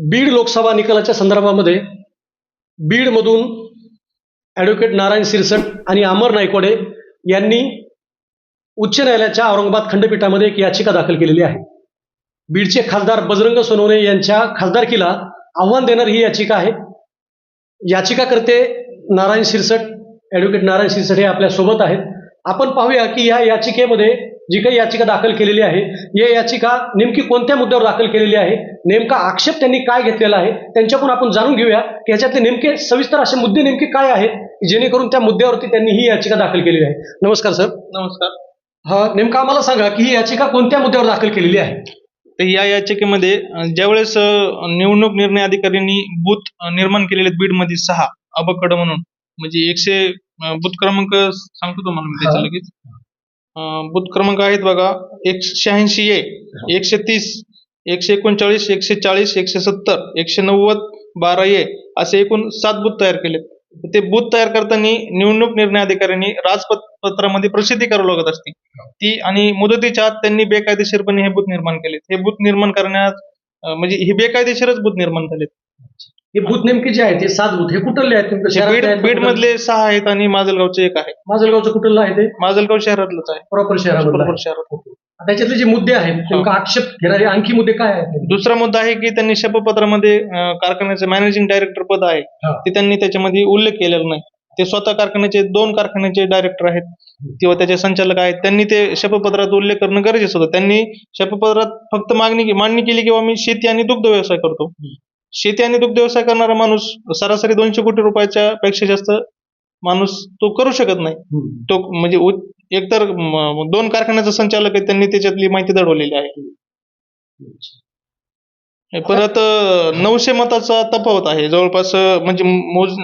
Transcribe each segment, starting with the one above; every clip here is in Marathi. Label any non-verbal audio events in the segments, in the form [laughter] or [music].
बीड लोकसभा निकालाच्या संदर्भामध्ये बीडमधून ॲडव्होकेट नारायण सिरसट आणि अमर नायकोडे यांनी उच्च न्यायालयाच्या औरंगाबाद खंडपीठामध्ये एक याचिका दाखल केलेली आहे. बीडचे खासदार बजरंग सोनवणे यांच्या खासदारकीला आव्हान देणारी ही याचिका आहे. याचिकाकर्ते नारायण सिरसट ॲडव्होकेट नारायण सिरसट हे आपल्यासोबत आहेत. आपण पाहूया की या याचिकेमध्ये जी काही याचिका दाखल केलेली आहे या याचिका नेमकी कोणत्या मुद्द्यावर दाखल केलेली आहे नेमका आक्षेप त्यांनी काय घेतलेला आहे त्यांच्याकडून आपण जाणून घेऊया की ह्याच्यातले नेमके सविस्तर असे मुद्दे नेमके काय आहेत जेणेकरून त्या मुद्द्यावरती त्यांनी ही याचिका दाखल केलेली आहे. नमस्कार सर. नमस्कार. हा नेमका आम्हाला सांगा की ही याचिका कोणत्या मुद्द्यावर दाखल केलेली आहे? तर या याचिकेमध्ये ज्यावेळेस निवडणूक निर्णय अधिकाऱ्यांनी बूथ निर्माण केलेले आहेत बीडमध्ये सहा अबकड म्हणून. म्हणजे एकशे बूथ क्रमांक सांगतो तुम्हाला मी त्याचा हा. लगेच. बूथ क्रमांक आहेत बघा. एकशे शहाऐंशी ए एकशे तीस एकशे एकोणचाळीस एकशे चाळीस एकशे सत्तर एकशे नव्वद बारा ए असे एकूण सात बूथ तयार केलेत. ते बूथ तयार करताना निवडणूक निर्णय अधिकाऱ्यांनी राजपत्रामध्ये प्रसिद्धी करावी लागत असते ती आणि मुदतीच्या आत त्यांनी बेकायदेशीरपणे हे बूथ निर्माण केले हे बूथ निर्माण करण्यात म्हणजे हे बेकायदेशीरच बूथ निर्माण झालेत. हे बूथ नेमके जे आहेत ते सात बूथ हे कुठले आहेत नेमकं? बीड आहेत का बीड कुठले? मधले सहा आहेत आणि माजलगावचे एक आहे. माजलगावचं कुठलं आहे ते? माजलगाव शहरातलंच आहे. प्रॉपर शहरामध्ये आहे. शहरात. त्याच्यातले जे मुद्दे आहेत नेमका आक्षेप घेणारे आणखी मुद्दे काय आहेत दुसरा मुद्दा आहे की त्यांनी शपथपत्रामध्ये अं, कारखान्याचे मॅनेजिंग डायरेक्टर पद आहे. हा. ते त्यांनी त्याच्यामध्ये उल्लेख केलेला नाही. ते स्वतः कारखान्याचे दोन कारखान्याचे डायरेक्टर आहेत. किंवा त्याचे संचालक आहेत. त्यांनी ते शपथपत्रात उल्लेख करणं गरजेचं होतं. त्यांनी शपथपत्रात फक्त मागणी मांडणी केली किंवा मी शेती आणि दुग्ध व्यवसाय करतो. शेती आणि दुग्ध व्यवसाय करणारा माणूस सरासरी दोनशे कोटी रुपयाच्या पेक्षा जास्त माणूस तो करू शकत नाही. तो म्हणजे एकतर दोन कारखान्याचा संचालक आहे त्यांनी त्याच्यातली माहिती दडवलेली आहे परत नऊशे मताचा तफावत आहे जवळपास म्हणजे मोज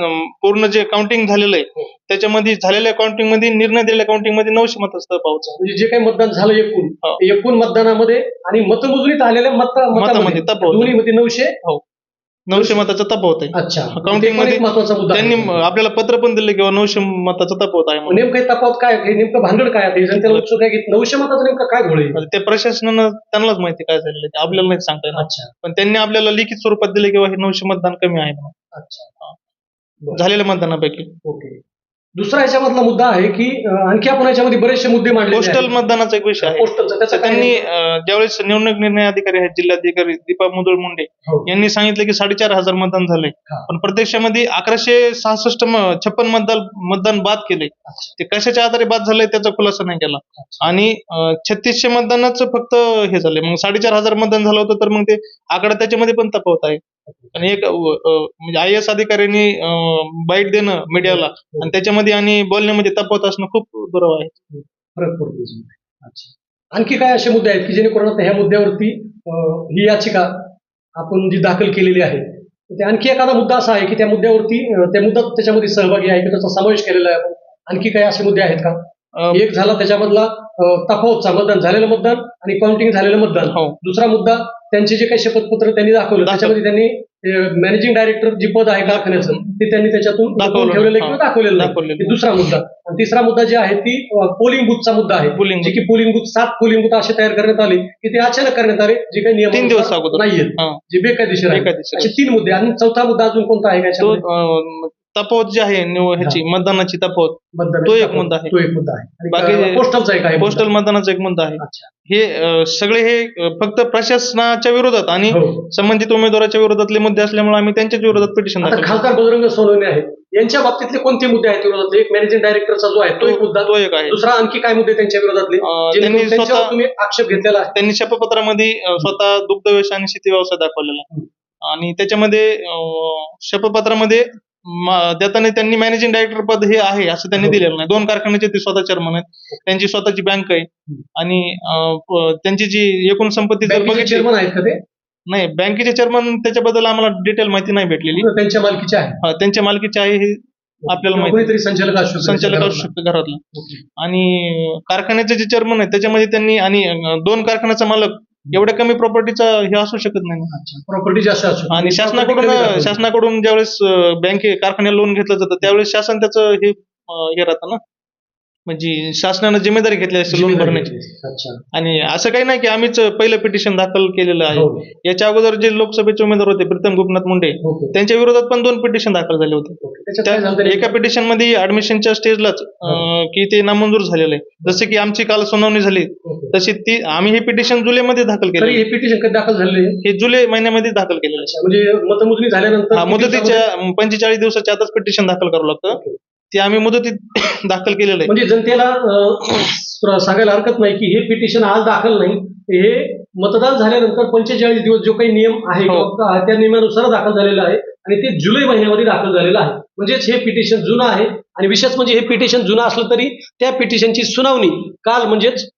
पूर्ण जे काउंटिंग झालेलं आहे त्याच्यामध्ये झालेल्या काउंटिंगमध्ये निर्णय दिलेल्या काउंटिंगमध्ये नऊशे मताचा तफावत म्हणजे जे काही मतदान झालं एकूण हो. एकूण मतदानामध्ये आणि मतमोजणीत आलेल्या मत मतामध्ये तफावत. नऊशे मताचा तफावत आहे. अच्छा. पण मध्ये महत्त्वाचा मुद्दा. त्यांनी आपल्याला पत्र पण दिले किंवा नऊशे मताचा तफावत आहे. नेमकं तफावत काय नेमकं भानगड काय आहे? जनतेला उत्सुक आहे की नऊशे मताचं नेमकं काय घोळ ते प्रशासनानं त्यांनाच माहिती काय झालेलं ते आपल्याला नाही सांगता येणार. अच्छा. पण त्यांनी आपल्याला लिखित स्वरूपात दिले किंवा हे नऊशे मतदान कमी आहे म्हणून. अच्छा. झालेल्या मतदानापैकी. ओके. दुसरा याच्यामधला मुद्दा आहे की आणखी आपण याच्यामध्ये बरेचसे मुद्दे मांडले पोस्टल मतदानाचा एक विषय आहे. पोस्टलचा त्याचा त्यांनी ज्यावेळेस निवडणूक निर्णय अधिकारी आहेत जिल्हाधिकारी दीपा मुदुळ मुंडे हो. यांनी सांगितलं की साडेचार हजार मतदान झालंय. हा. पण प्रत्यक्षामध्ये अकराशे सहासष्ट छप्पन मतदान मतदान बाद केले. ते कशाच्या आधारे बाद झालंय त्याचा खुलासा नाही केला. आणि छत्तीसशे मतदानच फक्त हे झाले मग साडेचार हजार मतदान झालं होतं तर मग ते आकडा त्याच्यामध्ये पण तफावत आहे. आणि एक म्हणजे आय एस अधिकाऱ्यांनी बाईट देणं मीडियाला आणि त्याच्यामध्ये आणि बोलण्यामध्ये तफावत असणं खूप दुराव आहे. फरक पडतो याच्यामध्ये. अच्छा. आणखी काय असे मुद्दे आहेत की जेणेकरून आता ह्या मुद्द्यावरती ही याचिका आपण जी दाखल केलेली आहे ते आणखी एखादा मुद्दा असा आहे की त्या मुद्द्यावरती त्या मुद्दा त्याच्यामध्ये सहभागी आहे की त्याचा समावेश केलेला आहे आपण? आणखी काही असे मुद्दे आहेत का? एक झाला त्याच्यामधला अं, तफावतचा मतदान झालेलं मतदान आणि काउंटिंग झालेलं मतदान हो दुसरा मुद्दा त्यांचे जे काही शपथपत्र त्यांनी दाखवलं. त्याच्यामध्ये त्यांनी मॅनेजिंग डायरेक्टर जी पद आहे कारखान्याचं ते त्यांनी त्याच्यातून दाखवलं. ठेवलेलं हा. किंवा दाखवलेलं नाही. दाखवलेलं. दुसरा मुद्दा आणि तिसरा मुद्दा जे आहे ती पोलिंग बुथचा मुद्दा आहे Polling जे की पोलिंग बुथ सात पोलिंग बुथ असे तयार करण्यात आले की ते अचानक करण्यात आले जे काही नियम तीन दिवस अगोदर. नाहीये हा. जे बेकायदेशीर आहे बेकायदेशीर असे तीन मुद्दे आणि चौथा मुद्दा अजून कोणता आहे का तो याच्यामध्ये? अं, तफावत जे आहे ह्याची मतदानाची तफावत मतदान- तो एक मुद्दा आहे. तो एक मुद्दा आहे. आणि बाकी- पोस्टलचा एक आहे पोस्टल. मतदानाचा एक मुद्दा आहे. हे अं, सगळे हे अं, फक्त प्रशासनाच्या विरोधात आणि हो. संबंधित उमेदवाराच्या विरोधातले मुद्दे असल्यामुळे आम्ही त्यांच्याच विरोधात पिटिशन आता दाखल खासदार बजरंग सोनवणे आहेत. यांच्या बाबतीतले कोणते मुद्दे आहेत विरोधातले? एक मॅनेजिंग डायरेक्टरचा जो आहे तो एक मुद्दा. तो एक आहे. दुसरा आणखी काय मुद्दे त्यांच्या विरोधातले? अं, त्यांनी त्यांच्यावर स्वतः तुम्ही आक्षेप घेतलेला आहे. त्यांनी शपथपत्रामध्ये अं, स्वतः दुग्ध व्यवसाय आणि शेती व्यवसाय दाखवलेला आहे. आणि त्याच्यामध्ये अं, शपथपत्रामध्ये देताना त्यांनी मॅनेजिंग डायरेक्टर पद हे आहे असं त्यांनी हो. दिलेलं नाही. दोन कारखान्याचे ते स्वतः चेअरमन आहेत. त्यांची स्वतःची बँक आहे. आणि त्यांची जी एकूण संपत्ती जर बघितली चेअरमन आहेत का ते? नाही बँकेचे चेअरमन त्याच्याबद्दल आम्हाला डिटेल माहिती नाही भेटलेली. त्यांच्या मालकीचे आहे. हा, त्यांच्या मालकीचे आहे हे आपल्याला माहिती संचालक असू संचालक असू शकतो घरातला. आणि कारखान्याचे जे चेअरमन आहे त्याच्यामध्ये त्यांनी आणि दोन कारखान्याचा मालक एवढ्या कमी प्रॉपर्टीचा हे असू शकत नाही प्रॉपर्टी जास्त असू. आणि शासनाकडून. शासनाकडून ज्यावेळेस बँके कारखान्याला लोन घेतलं जातं त्यावेळेस शासन त्याचं हे अं, हे राहतं ना म्हणजे शासनानं जिम्मेदारी घेतली असेल लोन भरण्याची. अच्छा. आणि असं काही नाही की आम्हीच पहिलं पिटिशन दाखल केलेलं आहे. हो. याच्या अगोदर जे लोकसभेचे उमेदवार होते प्रीतम गोपनाथ मुंडे ओके. त्यांच्या विरोधात पण दोन पिटिशन दाखल झाले होते. झालं त्या? एका पिटिशनमध्ये ऍडमिशनच्या स्टेजलाच की ते नामंजूर झालेलं आहे. जसे की आमची काल सुनावणी झाली. तशी ती आम्ही हे पिटिशन जुलैमध्ये दाखल केले हे पिटिशन कधी दाखल आहे? हे जुलै महिन्यामध्ये दाखल केलेलं आहे. म्हणजे मतमोजणी झाल्यानंतर हा मुदतीच्या पंचेचाळीस दिवसाच्या आतच पिटिशन दाखल करावं लागतं. ते आम्ही मुदतीत [coughs] दाखल केलेलं आहे. म्हणजे जनतेला अं, सांगायला हरकत नाही की हे पिटिशन आज दाखल नाही. हे मतदान झाल्यानंतर पंचेचाळीस दिवस जो काही नियम आहे हो. किंवा त्या नियमानुसार दाखल झालेला आहे आणि ते जुलै महिन्यामध्ये दाखल झालेलं आहे. म्हणजेच हे पिटिशन जुनं आहे आणि विशेष म्हणजे हे पिटिशन जुनं असलं तरी त्या पिटिशनची सुनावणी काल म्हणजेच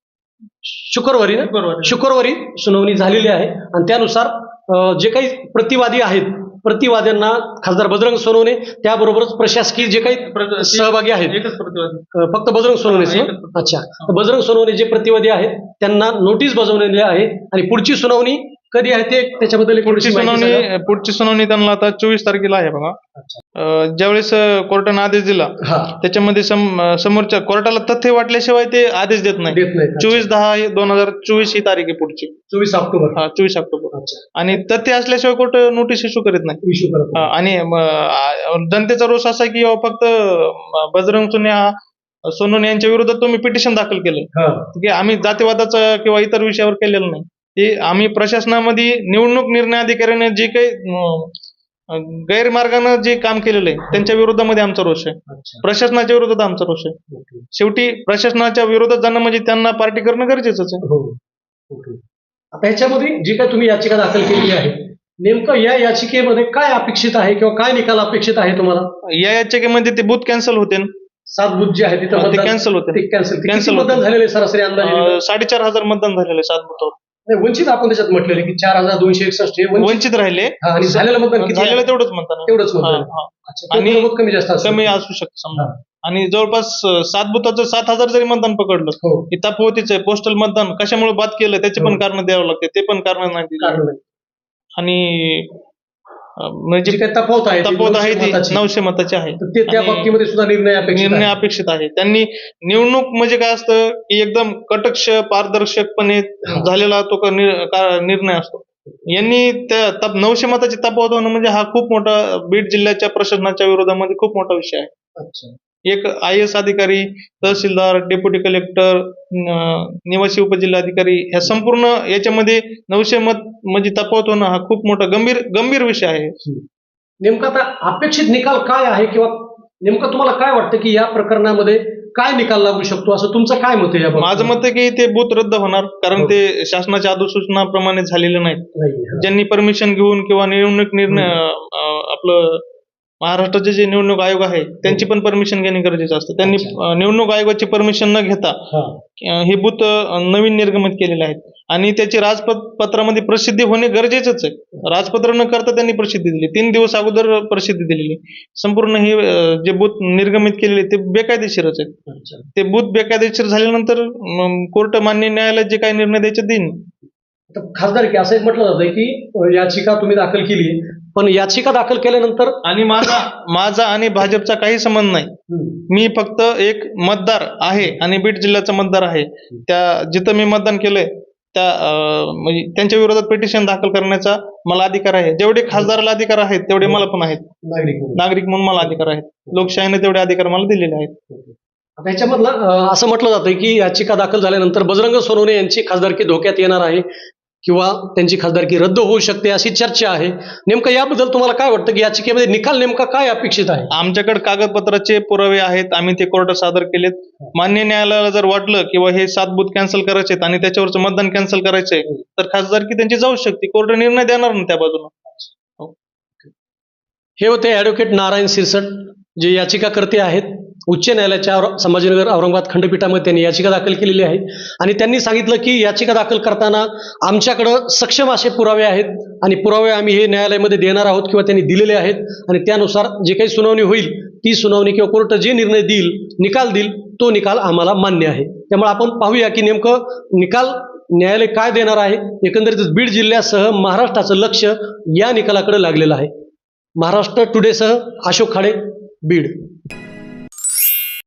शुक्रवारी ना? शुक्रवारी. शुक्रवारी सुनावणी झालेली आहे. आणि त्यानुसार अं, जे काही प्रतिवादी आहेत प्रतिवाद्यांना खासदार बजरंग सोनवणे त्याबरोबरच प्रशासकीय जे काही सहभागी आहेत. एकच प्रतिवादी. अ, फक्त बजरंग सोनवणे. अच्छा. बजरंग सोनवणे जे प्रतिवादी आहेत त्यांना नोटीस बजावलेली आहे आणि पुढची सुनावणी कधी आहे ते? त्याच्याबद्दल एक पुढची थोडीशी माहिती सांगा. सुनावणी पुढची सुनावणी त्यांना आता चोवीस तारखेला आहे बघा. अच्छा. अं, ज्यावेळेस अं, कोर्टानं आदेश दिला हा. त्याच्यामध्ये सम- अं, समोरच्या कोर्टाला तथ्य वाटल्याशिवाय ते आदेश देत नाही. देत नाही चोवीस दहा दोन हजार चोवीस ही तारीख आहे पुढची. चोवीस ऑक्टोबर. हा चोवीस ऑक्टोबर. अच्छा. आणि तथ्य असल्याशिवाय कोर्ट नोटीस इश्यू करीत नाही. इश्यू करत हा, आणि म, आ, जनतेचा रोष असा की बाबा फक्त म, बजरंग सोनिया सोनवणे यांच्या विरोधात तुम्ही पिटिशन दाखल केलंय. हा. की आम्ही जातीवादाचं किंवा इतर विषयावर केलेलं नाही. ते आम्ही प्रशासनामध्ये निवडणूक निर्णय अधिकाऱ्याने जे काही गैरमार्गानं जे काम केलेलं आहे त्यांच्या विरोधामध्ये आमचा रोष आहे. प्रशासनाच्या विरोधात आमचा रोष आहे. शेवटी प्रशासनाच्या विरोधात जाणं म्हणजे त्यांना पार्टी करणं गरजेचंच आहे. हो. आता ह्याच्यामध्ये जी काय तुम्ही याचिका दाखल केलेली आहे नेमकं या याचिकेमध्ये काय अपेक्षित आहे किंवा काय निकाल अपेक्षित आहे तुम्हाला? या याचिकेमध्ये ते बूथ कॅन्सल होते. सात बुथ जे आहे तिथं cancel होते. Cancel cancel. मतदान झालेले सरासरी अंदाजे? साडेचार हजार मतदान झालेलं सात बूथवर. नाही, वंचित आपण त्याच्यात म्हटलेलं की चार हजार दोनशे एकसष्ट हे वंचित वंचित राहिले हा, आणि झालेलं मतदान किती? झालेलं तेवढंच आहे. तेवढंच मतदान हा, आहे. हा. अच्छा, आणि कमी जास्त. कमी असू शकतं समजा हा. आणि जवळपास अं, सात बुथाचं सात हजार जरी मतदान पकडलं हो की तापवतीच आहे पोस्टल मतदान कशामुळे बाद केलं त्याचे पण हो. कारण द्यावं लागते ते पण कारण नाही दिली. कारण नाही. आणि म्हणजे काही तफावत आहे तपवत आहे ती. नऊशे मताची आहे ते त्या बाबतीमध्ये सुद्धा निर्णय अपेक्षित निर्णय आहे. अपेक्षित आहे त्यांनी निवडणूक म्हणजे काय असतं की एकदम कटक्ष पारदर्शकपणे. झालेला तो निर्णय असतो यांनी त्या नऊशे मताची तफावत होणं म्हणजे हा खूप मोठा बीड जिल्ह्याच्या प्रशासनाच्या विरोधामध्ये खूप मोठा विषय आहे अच्छा एक आय एस अधिकारी तहसीलदार डेप्युटी कलेक्टर निवासी उपजिल्हाधिकारी ह्या संपूर्ण याच्यामध्ये नऊशे मत म्हणजे तफावत होणं हा खूप मोठा गंभीर गंभीर विषय आहे. नेमका आता अपेक्षित निकाल काय आहे किंवा नेमकं तुम्हाला काय वाटतं की या प्रकरणामध्ये काय निकाल लागू शकतो? असं तुमचं काय मत आहे माझं मत आहे की ते बूथ रद्द होणार कारण हो. ते शासनाच्या अधिसूचनाप्रमाणे झालेले नाहीत. नाही ज्यांनी परमिशन घेऊन किंवा निवडणूक निर्णय आपलं महाराष्ट्राचे जे निवडणूक आयोग आहे त्यांची पण परमिशन घेणे गरजेचं असतं. त्यांनी निवडणूक आयोगाची परमिशन न घेता हा. हे बूथ नवीन निर्गमित केलेले आहेत. आणि त्याची राजपत्रामध्ये प्रसिद्धी होणे गरजेचंच आहे. राजपत्र न करता त्यांनी प्रसिद्धी दिली. तीन दिवस अगोदर प्रसिद्धी दिलेली. संपूर्ण हे जे बूथ निर्गमित केलेले ते बेकायदेशीरच आहेत. ते बूथ बेकायदेशीर झाल्यानंतर कोर्ट मान्य न्यायालयात जे काही निर्णय द्यायचे देईन. खासदार की असं एक म्हटलं जातं की याचिका तुम्ही दाखल केली पण याचिका दाखल केल्यानंतर आणि माझा [coughs] माझा आणि भाजपचा काही संबंध नाही. मी फक्त एक मतदार आहे आणि बीड जिल्ह्याचा मतदार आहे. त्या जिथं मी मतदान केलंय त्या म्हणजे त्यांच्या विरोधात पिटिशन दाखल करण्याचा मला अधिकार आहे. जेवढे खासदाराला अधिकार आहेत तेवढे मला पण आहेत. नागरिक म्हणून. नागरिक म्हणून मला अधिकार आहेत. लोकशाहीने तेवढे अधिकार मला दिलेले आहेत. अं, असं म्हटलं जातं की याचिका दाखल झाल्यानंतर बजरंग सोनवणे यांची खासदारकी धोक्यात येणार आहे. किंवा त्यांची खासदारकी रद्द होऊ शकते अशी चर्चा आहे. नेमकं याबद्दल तुम्हाला काय वाटतं की याचिकेमध्ये निकाल नेमका काय अपेक्षित आहे? आमच्याकडे कागदपत्राचे पुरावे आहेत आम्ही ते कोर्टात सादर केलेत. मान्य न्यायालयाला जर वाटलं किंवा हे सात बूथ कॅन्सल करायचे आणि त्याच्यावरचं मतदान कॅन्सल करायचंय तर खासदारकी त्यांची जाऊ शकते. कोर्ट निर्णय देणार ना त्या बाजूला हे होते ॲडव्होकेट नारायण सिरसट जे याचिकाकर्ते आहेत. उच्च न्यायालयाच्या संभाजीनगर औरंगाबाद खंडपीठामध्ये त्यांनी याचिका दाखल केलेली आहे. आणि त्यांनी सांगितलं की याचिका दाखल करताना आमच्याकडं सक्षम असे पुरावे आहेत आणि पुरावे आम्ही हे न्यायालयामध्ये देणार आहोत किंवा त्यांनी दिलेले आहेत. आणि त्यानुसार जे काही सुनावणी होईल ती सुनावणी किंवा कोर्ट जे निर्णय देईल निकाल देईल तो निकाल आम्हाला मान्य आहे. त्यामुळे आपण पाहूया की नेमकं निकाल न्यायालय काय देणार आहे. एकंदरीत बीड जिल्ह्यासह महाराष्ट्राचं लक्ष या निकालाकडे लागलेलं आहे. महाराष्ट्र टुडेसह अशोक खाडे बीड.